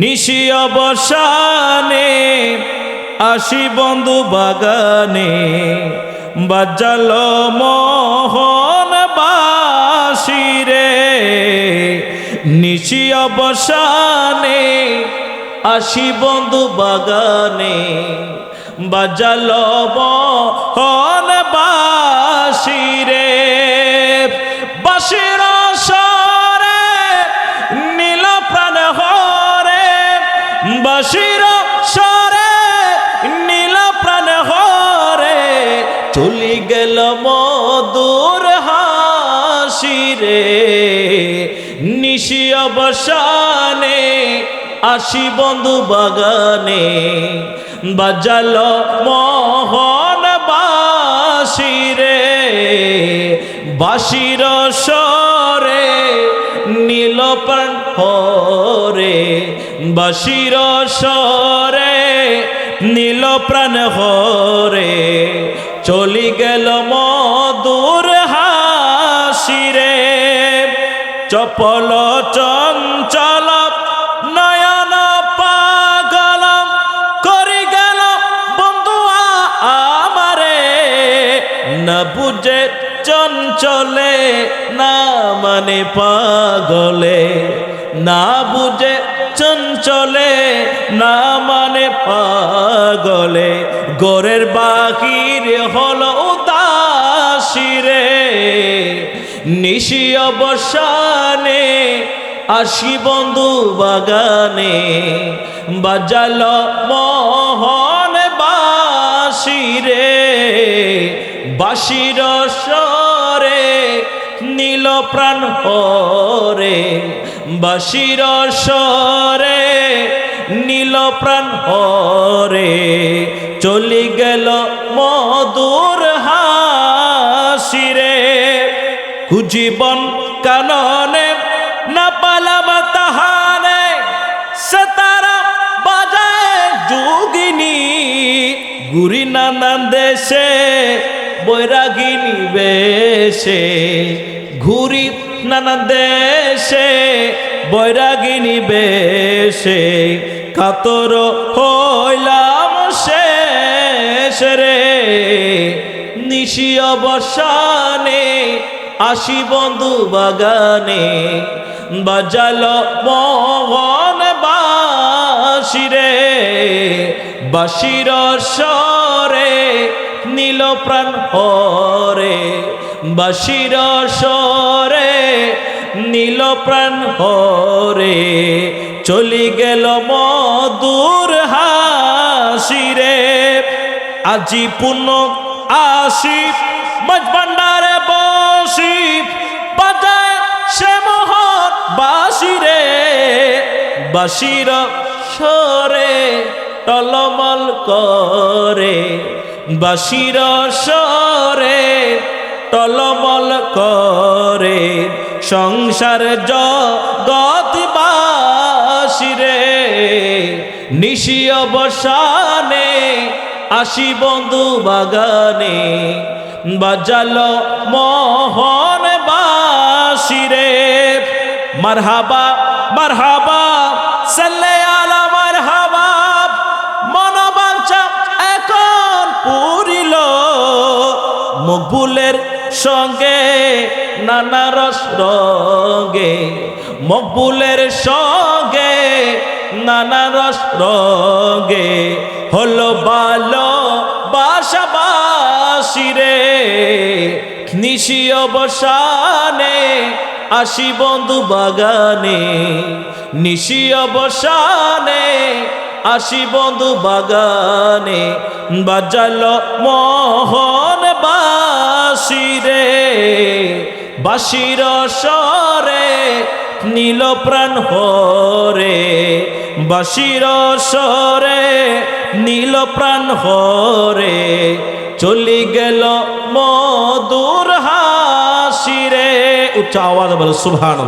নিশি অবসানে, আসি বন্ধু বাগানে বাজাল মোহন বাসিরে নিশি অবসানে, আসি বন্ধু বাগানে বাজাল মোহন বাসিরে বাসির সরে, নীল প্রাণ হরে। চলি গেল মধুর হাসিরে, নিশি অবসানে আসি বন্ধু বাগানে। বাজাল মোহন বাসিরে বাসির সরে নীল প্রাণ হরে বাসির সরে নীল প্রাণ হরে, চলি গেল মধুর হাসিরে। চপল চঞ্চল, নয়ন পাগল, করি গেল বন্ধুয়া আমারে। না বুঝে চঞ্চলে, না মানে পাগলে। না বুঝে চঞ্চলে, না মানে পাগলে। গোরের বাকির হলো উদাসিরে। নিশি অবসানে, আসি বন্ধু বাগানে। বাজাল মোহন বাসিরে, বাসির সরে নীল প্রাণ হরে। বাসির সরে নীল প্রাণ হরে চলি গেল মধুর হাসিরে। কুজীবন কাননে না পালাম তাহারে, সে তারা বাজায় যোগিনী। গুরি নানান দেশে বৈরাগিনী বেশে, ঘুরি নানান দেশে, বৈরাগিনী বেশে, কাতর হইলাম শেষ রে। নিশি অবসানে, আসি বন্ধু বাগানে, বাজাল মোহন বাসিরে বাসির সরে নীল প্রাণ হরে বাসির সরে নীল প্রাণ হরে, চলি গেল মধুর হাসিরে। আজি পুণ্য আসি মজবান্ডারে বসি বাজায় সে বাসিরে। বাসির সরে টলমল করে, বাসির সরে টলমল করে সংসার জগৎ বাসিরে নিশি অবসানে আসি বন্ধু বাগানে, বাজাল মোহন বাসিরে মারহাবা মারহাবা, সাল্লে আলা মারহাবা, মনোবাঞ্ছা এখন পুরিল। মকবুলের সঙ্গে, নানা রস রঙে মকবুলের সঙ্গে, নানা রস রঙে হলো বালো বাসাবাসিরে নিশি অবসানে, আসি বন্ধু বাগানে। নিশি অবসানে, আসি বন্ধু বাগানে। বাজাল মোহন বাসিরে বাসির সরে নীল প্রাণ হরে। বাসির সরে নীল প্রাণ হরে। চলি গেল মধুর হাসিরে উচ্চ আওয়াজ বলে সুভান